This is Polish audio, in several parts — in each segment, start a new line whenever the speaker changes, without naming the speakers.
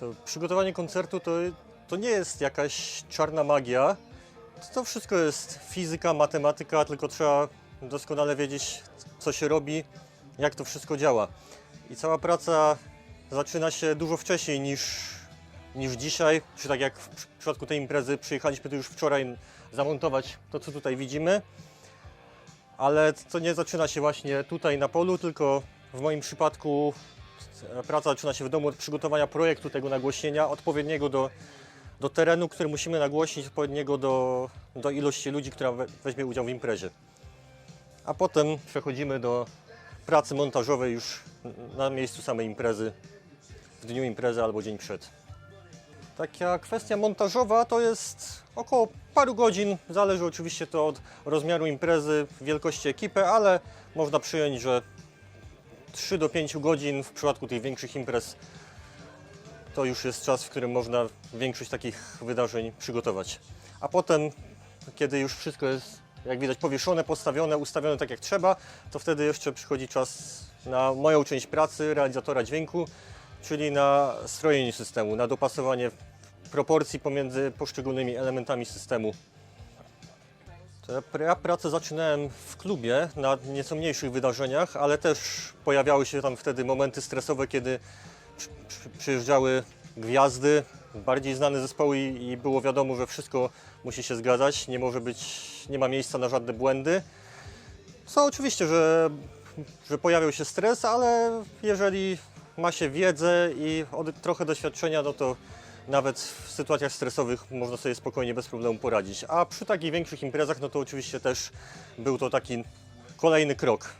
To przygotowanie koncertu to, to nie jest jakaś czarna magia. To wszystko jest fizyka, matematyka, tylko trzeba doskonale wiedzieć, co się robi, jak to wszystko działa. I cała praca zaczyna się dużo wcześniej niż, niż dzisiaj. Czy tak jak w przy- przypadku tej imprezy przyjechaliśmy tu już wczoraj zamontować to, co tutaj widzimy. Ale to nie zaczyna się właśnie tutaj na polu, tylko w moim przypadku praca zaczyna się w domu od przygotowania projektu tego nagłośnienia, odpowiedniego do, do terenu, który musimy nagłośnić, odpowiedniego do, do ilości ludzi, która we, weźmie udział w imprezie. A potem przechodzimy do pracy montażowej już na miejscu samej imprezy, w dniu imprezy albo dzień przed. Taka kwestia montażowa to jest około paru godzin. Zależy oczywiście to od rozmiaru imprezy, wielkości ekipy, ale można przyjąć, że 3 do 5 godzin w przypadku tych większych imprez to już jest czas, w którym można większość takich wydarzeń przygotować. A potem, kiedy już wszystko jest, jak widać, powieszone, postawione, ustawione tak jak trzeba, to wtedy jeszcze przychodzi czas na moją część pracy, realizatora dźwięku, czyli na strojenie systemu, na dopasowanie proporcji pomiędzy poszczególnymi elementami systemu. Ja pr- ja pracę zaczynałem w klubie na nieco mniejszych wydarzeniach, ale też pojawiały się tam wtedy momenty stresowe, kiedy przy, przy, przyjeżdżały gwiazdy, bardziej znane zespoły i było wiadomo, że wszystko musi się zgadzać, nie może być, nie ma miejsca na żadne błędy. Co oczywiście, że, że pojawiał się stres, ale jeżeli ma się wiedzę i od, trochę doświadczenia, no to nawet w sytuacjach stresowych można sobie spokojnie, bez problemu poradzić. A przy takich większych imprezach, no to oczywiście też był to taki kolejny krok.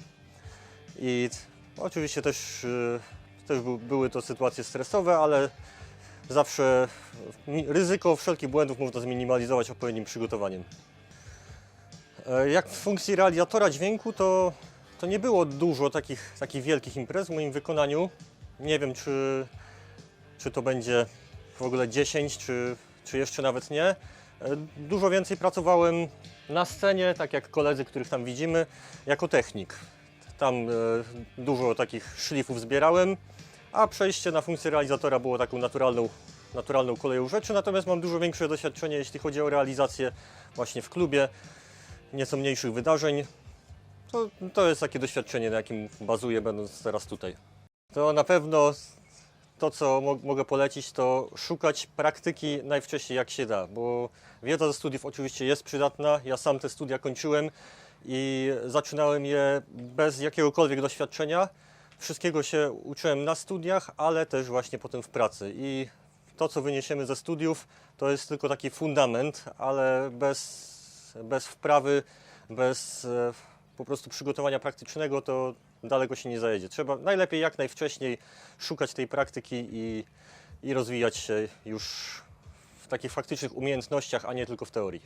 I oczywiście też, y, też był, były to sytuacje stresowe, ale zawsze ryzyko wszelkich błędów można zminimalizować odpowiednim przygotowaniem. E, Jak w funkcji realizatora dźwięku, to, to nie było dużo takich, takich wielkich imprez w moim wykonaniu. Nie wiem, czy, czy to będzie w ogóle 10, czy, czy jeszcze nawet nie. E, Dużo więcej pracowałem na scenie, tak jak koledzy, których tam widzimy, jako technik. Tam e, dużo takich szlifów zbierałem, a przejście na funkcję realizatora było taką naturalną, naturalną koleją rzeczy. Natomiast mam dużo większe doświadczenie, jeśli chodzi o realizację właśnie w klubie, nieco mniejszych wydarzeń. To, to jest takie doświadczenie, na jakim bazuję, będąc teraz tutaj. To na pewno to, co mo- mogę polecić, to szukać praktyki najwcześniej jak się da, bo wiedza ze studiów oczywiście jest przydatna. Ja sam te studia kończyłem i zaczynałem je bez jakiegokolwiek doświadczenia. Wszystkiego się uczyłem na studiach, ale też właśnie potem w pracy. I to, co wyniesiemy ze studiów, to jest tylko taki fundament, ale bez, bez wprawy, bez e, po prostu przygotowania praktycznego, to daleko się nie zajedzie. Trzeba najlepiej jak najwcześniej szukać tej praktyki i, i rozwijać się już w takich faktycznych umiejętnościach, a nie tylko w teorii.